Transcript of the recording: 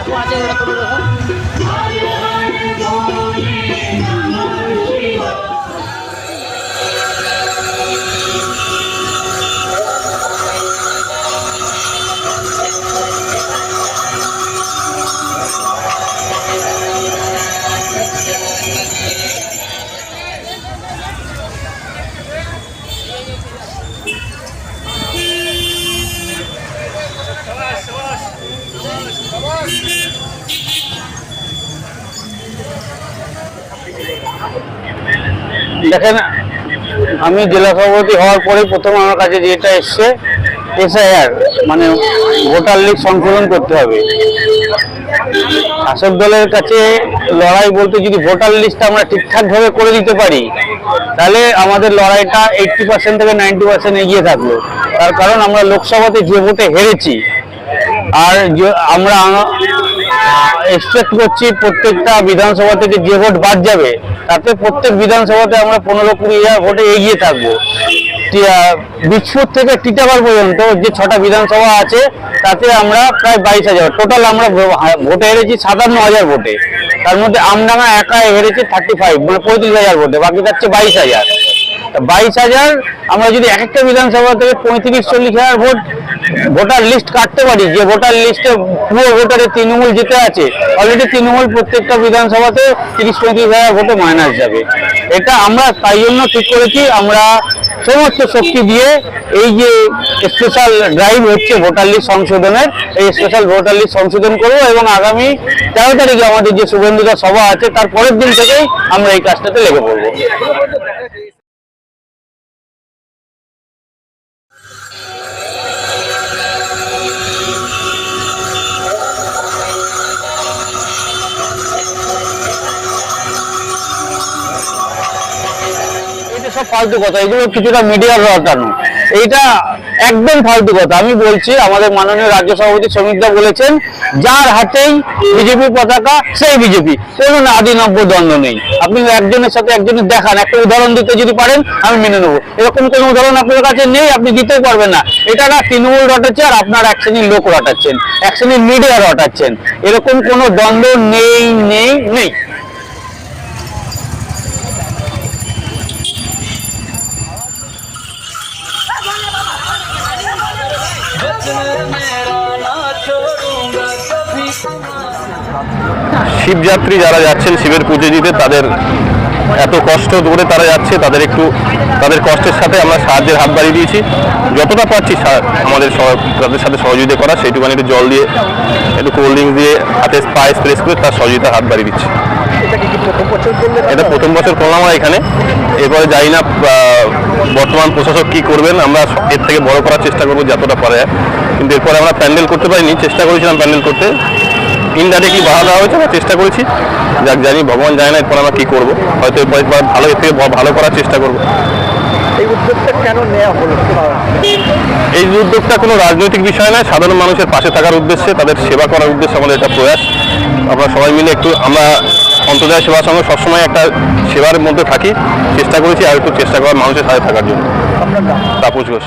কিছু আছে ওরা কোনো দেখেন, আমি জেলা সভাপতি হওয়ার পরে প্রথম আমার কাছে যেটা এসছে, এসআইআর মানে ভোটার লিস্ট সংশোধন করতে হবে। শাসক দলের কাছে লড়াই বলতে যদি ভোটার লিস্ট আমরা ঠিকঠাক ভাবে করে দিতে পারি, তাহলে আমাদের লড়াইটা এইটটি পার্সেন্ট থেকে নাইনটি পার্সেন্ট এগিয়ে থাকল। তার কারণ আমরা লোকসভাতে যে ভোটে হেরেছি আর আমরা এক্সপেক্ট করছি প্রত্যেকটা বিধানসভা থেকে যে ভোট বাদ যাবে, তাতে প্রত্যেক বিধানসভাতে আমরা পনেরো কুড়ি হাজার ভোটে এগিয়ে থাকব। বিজপুর থেকে টিটাগড় পর্যন্ত যে ছটা বিধানসভা আছে, তাতে আমরা প্রায় বাইশ হাজার টোটাল আমরা ভোটে হেরেছি সাতান্ন হাজার ভোটে। তার মধ্যে আমডাঙ্গা একা হেরেছে থার্টি ফাইভ মানে পঁয়ত্রিশ হাজার ভোটে, বাকি থাকছে বাইশ হাজার। বাইশ হাজার, আমরা যদি এক একটা বিধানসভা থেকে পঁয়ত্রিশ, চল্লিশ হাজার ভোট, ভোটার লিস্ট কাটতে পারি, যে ভোটার লিস্টে পুরো ভোটারে তৃণমূল জিতে আছে অলরেডি তৃণমূল প্রত্যেকটা বিধানসভাতে তিরিশ, পঁয়ত্রিশ হাজার ভোটে মাইনাস যাবে। এটা আমরা তাই জন্য ঠিক করেছি, আমরা সমস্ত শক্তি দিয়ে এই যে স্পেশাল ড্রাইভ হচ্ছে ভোটার লিস্ট সংশোধনের, এই স্পেশাল ভোটার লিস্ট সংশোধন করব এবং আগামী তেরো তারিখে আমাদের যে শুভেন্দুদা সভা আছে, তার পরের দিন থেকেই আমরা এই কাজটাতে লেগে পড়ব। সব ফালতু কথা, এগুলো কিছুটা মিডিয়ার রটানো এইটা একদম ফালতু কথা। আমি বলছি, আমাদের মাননীয় রাজ্য সভাপতি শ্রমিকদা বলেছেন, যার হাতেই বিজেপি পতাকা, সেই বিজেপি। কোনো আদি নব্য দ্বন্দ্ব নেই। আপনি একজনের সাথে একজনের দেখান, একটা উদাহরণ দিতে যদি পারেন, আমি মেনে নেব। এরকম কোনো উদাহরণ আপনার কাছে নেই, আপনি দিতেও পারবেন না। এটা না তৃণমূল রটাচ্ছে আর আপনার এক শ্রেণির লোক রটাচ্ছেন, এক শ্রেণির মিডিয়া রটাচ্ছেন। এরকম কোনো দ্বন্দ্ব নেই নেই নেই। শিবযাত্রী যারা যাচ্ছেন শিবের পুজো দিতে তাদের এত কষ্ট করে তারা যাচ্ছে তাদের একটু তাদের কষ্টের সাথে আমরা সাহায্যের হাত বাড়িয়ে দিয়েছি। যতটা পারছি আমাদের তাদের সাথে সহযোগিতা করা সেইটুখানি একটু জল দিয়ে একটু কোল্ড ড্রিঙ্কস দিয়ে হাতে পায়ে স্প্রেস করে তার সহযোগিতার হাত বাড়িয়ে দিচ্ছি। এটা প্রথম বছর করলাম আমরা এখানে। এরপরে জানি না বর্তমান প্রশাসক কি করবেন আমরা এর থেকে বড় করার চেষ্টা করব যতটা পারে। কিন্তু এরপরে আমরা প্যান্ডেল করতে পারিনি চেষ্টা করেছিলাম প্যান্ডেল করতে। ইনডাইরেক্টলি বাধা দেওয়া হয়েছে আমরা চেষ্টা করেছি। যাক জানি ভগবান জানে না এরপর আমরা কী করব। হয়তো এরপর ভালো এর থেকে ভালো করার চেষ্টা করব। এই উদ্যোগটা কেন নেওয়া হলো? এই উদ্যোগটা কোনো রাজনৈতিক বিষয় নয় সাধারণ মানুষের পাশে থাকার উদ্দেশ্যে তাদের সেবা করার উদ্দেশ্যে আমাদের এটা প্রয়াস। আমরা সবাই মিলে একটু আমরা অন্তর্জায় সেবার সঙ্গে সবসময় একটা সেবার মধ্যে থাকি। চেষ্টা করেছি আর একটু চেষ্টা করার মানুষের সাথে থাকার জন্য। তাপস ঘোষ।